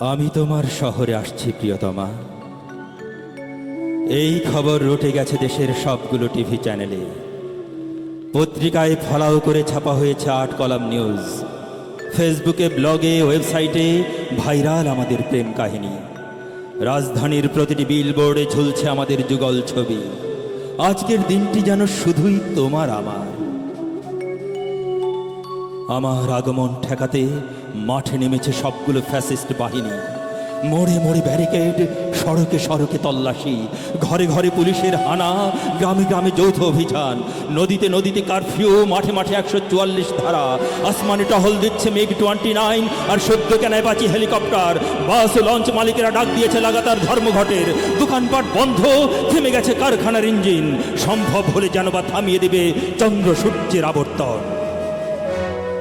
আমি তোমার শহরে আসছি, প্রিয়তমা। এই খবর রটে গেছে দেশের সবগুলো টিভি চ্যানেলে। পত্রিকায় ফলাও করে ছাপা হয়েছে আট কলাম নিউজ। ফেসবুকে, ব্লগে, ওয়েবসাইটে ভাইরাল আমাদের প্রেম কাহিনী। রাজধানীর প্রতিটি বিলবোর্ডে ঝুলছে আমাদের যুগল ছবি। আজকের দিনটি যেন শুধুই তোমার আমার। আমার আগমন ঠেকাতে মাঠে নেমেছে সবগুলো ফ্যাসিস্ট বাহিনী। মোড়ে মোড়ে ব্যারিকেড, সড়কে সড়কে তল্লাশি, ঘরে ঘরে পুলিশের হানা, গ্রামে গ্রামে যৌথ অভিযান, নদীতে নদীতে কারফিউ, মাঠে মাঠে একশো চুয়াল্লিশ ধারা, আসমানে টহল দিচ্ছে মেঘ টোয়েন্টি নাইন আর সদ্য কেনায় বাঁচি হেলিকপ্টার, বাস লঞ্চ মালিকেরা ডাক দিয়েছে লাগাতার ধর্মঘটের, দোকানপাট বন্ধ, থেমে গেছে কারখানার ইঞ্জিন, সম্ভব হলে যেন বা থামিয়ে দেবে চন্দ্র সূর্যের আবর্তন।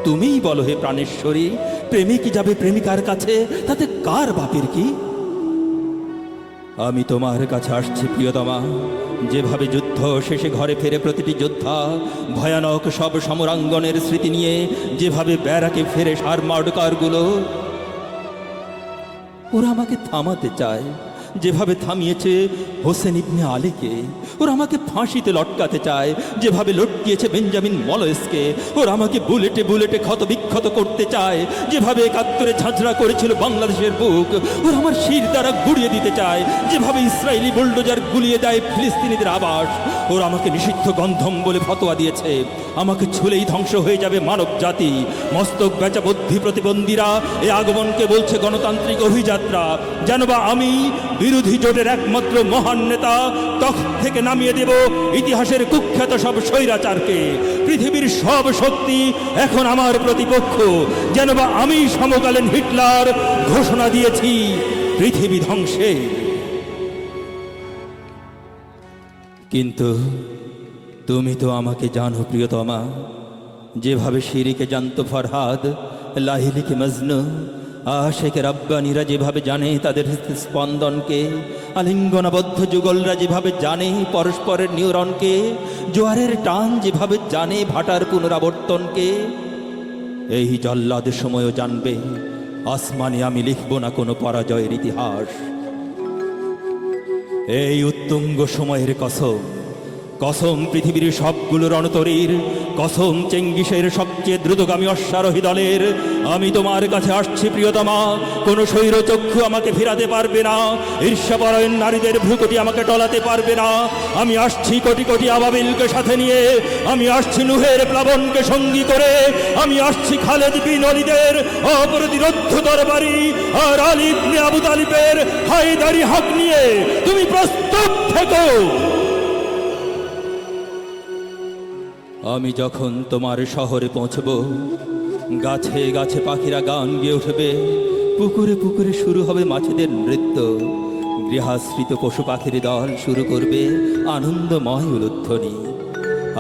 তুমিই বলো হে প্রাণেশ্বরী প্রেমিক যাবে প্রেমিকার কাছে? তাতে কার বাপের কি? আমি তোমার কাছে আসছি, প্রিয়তমা। যেভাবে যুদ্ধ শেষে ঘরে ফেরে প্রতিটি যোদ্ধা, ভয়ানক সব সমরাঙ্গনের স্মৃতি নিয়ে যেভাবে ব্যারাকে ফেরে সার মার্ডকারগুলো ওরা আমাকে থামাতে চায়। যেভাবে থামিয়েছে হোসেন ইবনে আলীকে, ওরা আমাকে ফাঁসিতে লটকাতে চায়। যেভাবে লটকিয়েছে বেঞ্জামিন মলয়েসকে, ওরা আমাকে বুলেটে বুলেটে ক্ষত বিক্ষত করতে চায়। যেভাবে একাত্তরে ঝাঁঝরা করেছিল বাংলাদেশের বুক, ওরা আমার শির দ্বারা গুড়িয়ে দিতে চায়। যেভাবে ইসরায়েলি বুলডোজার গুলিয়ে দেয় ফিলিস্তিনিদের আবাস, ওরা আমাকে নিষিদ্ধ গন্ধম বলে ফতোয়া দিয়েছে। আমাকে ছুলেই ধ্বংস হয়ে যাবে মানব জাতি। মস্তক বেচা বুদ্ধি প্রতিবন্ধীরা, এ আগমনকে বলছে গণতান্ত্রিক অভিযাত্রা। যেন বা আমি বিরোধী জোটের একমাত্র মহান নেতা তখন থেকে নামিয়ে দেব ইতিহাসের কুখ্যাত সব স্বৈরাচারকে। পৃথিবীর সব শক্তি এখন আমার প্রতিপক্ষ, যেন বা আমি সমকালীন হিটলার ঘোষণা দিয়েছি, পৃথিবী ধ্বংসে। কিন্তু তুমি তো আমাকে জানো, প্রিয়তমা, যেভাবে শিরিকে জানতো ফরহাদ, লাহিলিকে মজনু আশেকে রাব্বানিরা যেভাবে জানে তাদের স্পন্দনকে, আলিঙ্গনাবদ্ধ যুগলরা যেভাবে জানে পরস্পরের নিউরনকে, জোয়ারের টান যেভাবে জানে ভাটার পুনরাবর্তনকে, এই জল্লাদের সময়ও জানবে, আসমানে আমি লিখব না কোনো পরাজয়ের ইতিহাস। এই উত্তুঙ্গ সময়ের কসম কসম পৃথিবীর সবগুলো রণতরীর, কসম চেঙ্গিসের সবচেয়ে দ্রুতগামী অশ্বারোহী দলের। আমি তোমার কাছে আসছি, প্রিয়তমা। কোনো চক্ষু আমাকে ফেরাতে পারবে না। ঈর্ষাপরায়ণ নারীদের ভ্রুকটি আমাকে টলাতে পারবে না। আমি আসছি কোটি কোটি আবাবিলকে সাথে নিয়ে। আমি আসছি নুহের প্লাবনকে সঙ্গী করে। আমি আসছি খালেদ বিন অলিদের অপ্রতিরোধ দরবারি আর আলিফ আবু তালিবের হায়দারি হক নিয়ে। তুমি প্রস্তুত থেকো। আমি যখন তোমার শহরে পৌঁছব, গাছে গাছে পাখিরা গান গেয়ে উঠবে, পুকুরে পুকুরে শুরু হবে মাছেদের নৃত্য। গৃহাশ্রিত পশু পাখির দল শুরু করবে আনন্দময় উলুধ্বনি।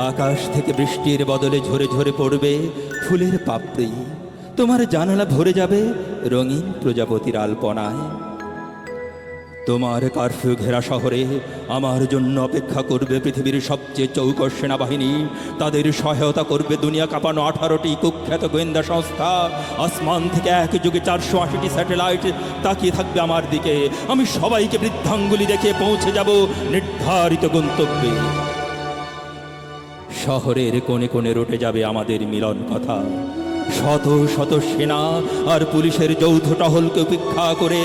আকাশ থেকে বৃষ্টির বদলে ঝরে ঝরে পড়বে ফুলের পাপড়ি। তোমার জানালা ভরে যাবে রঙিন প্রজাপতির আলপনায়। তোমার কারফিউ ঘেরা শহরে আমার জন্য অপেক্ষা করবে পৃথিবীর সবচেয়ে চৌকস সেনাবাহিনী। তাদের সহায়তা করবে দুনিয়া কাঁপানো আঠারোটি কুখ্যাত গোয়েন্দা সংস্থা। আসমান থেকে এক যুগে চারশো আশিটি স্যাটেলাইট তাকিয়ে থাকবে আমার দিকে। আমি সবাইকে বৃদ্ধাঙ্গুলি দেখে পৌঁছে যাব নির্ধারিত গন্তব্যে। শহরের কোণে কোণে রটে যাবে আমাদের মিলন কথা। শত শত সেনা আর পুলিশের যৌথ টহলকে উপেক্ষা করে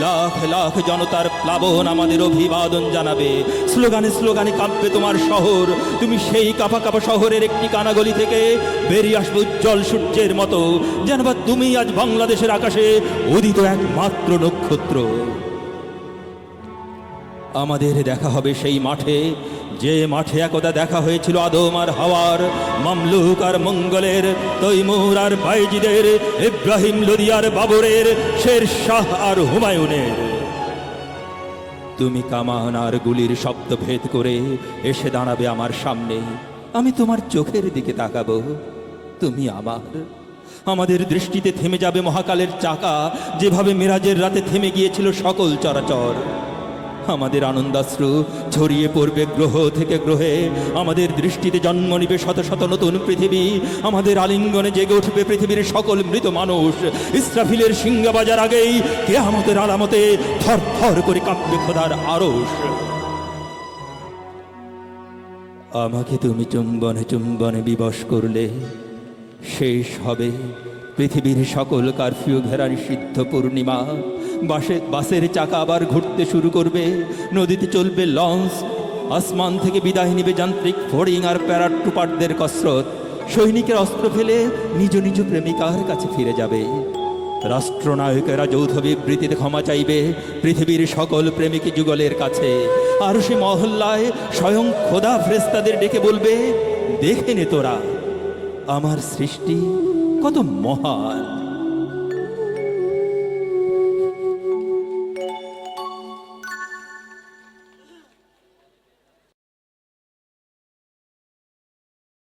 লাখ লাখ জনতার প্লাবন আমাদের অভিবাদন জানাবে। স্লোগানে স্লোগানে কাঁপবে তোমার শহর। তুমি সেই কাপা কাপা শহরের একটি কানাগলি থেকে বেরিয়ে আসবে উজ্জ্বল সূর্যের মতো। যেন বা তুমি আজ বাংলাদেশের আকাশে উদিত একমাত্র নক্ষত্র। আমাদের দেখা হবে সেই মাঠে যে মাঠে একদা দেখা হয়েছিল আদম আর হাওয়ার, মামলুক আর মঙ্গলের, তৈমুর আর বাইজিদের, ইব্রাহিম লদিয়ার বাবরের, শের শাহ আর হুমায়ুনের। তুমি কামান আর গুলির শব্দ ভেদ করে এসে দাঁড়াবে আমার সামনে। আমি তোমার চোখের দিকে তাকাবো। তুমি আমার। আমাদের দৃষ্টিতে থেমে যাবে মহাকালের চাকা। যেভাবে মিরাজের রাতে থেমে গিয়েছিল সকল চরাচর। আমাদের আনন্দাশ্রু ছড়িয়ে পড়বে গ্রহ থেকে গ্রহে। আমাদের দৃষ্টিতে জন্ম নিবে শত শত নতুন পৃথিবী। আমাদের আলিঙ্গনে জেগে উঠবে পৃথিবীর সকল মৃত মানুষ। ইসরাফিলের সিংহ বাজার আগেই কেয়ামতের আলামতে থর থর করে কাঁপবে খোদার আরশ। আমাকে তুমি চুম্বনে চুম্বনে বিবশ করলে। শেষ হবে পৃথিবীর সকল কারফিউ ঘেরা নিষিদ্ধ পূর্ণিমা। বাসে, বাসের চাকা আবার ঘুরতে শুরু করবে। নদীতে চলবে লঞ্চ। আসমান থেকে বিদায় নিবে যান্ত্রিক ফোর্ডিং আর প্যারাট্রুপারদের কসরত। সৈনিকের অস্ত্র ফেলে নিজ নিজ প্রেমিকার কাছে ফিরে যাবে। রাষ্ট্রনায়কেরা যৌথ বিবৃতিতে ক্ষমা চাইবে পৃথিবীর সকল প্রেমিক যুগলের কাছে। আর সে মহল্লায় স্বয়ং খোদা ফ্রেস্তাদের ডেকে বলবে, দেখে নে তোরা, আমার সৃষ্টি কত মহান।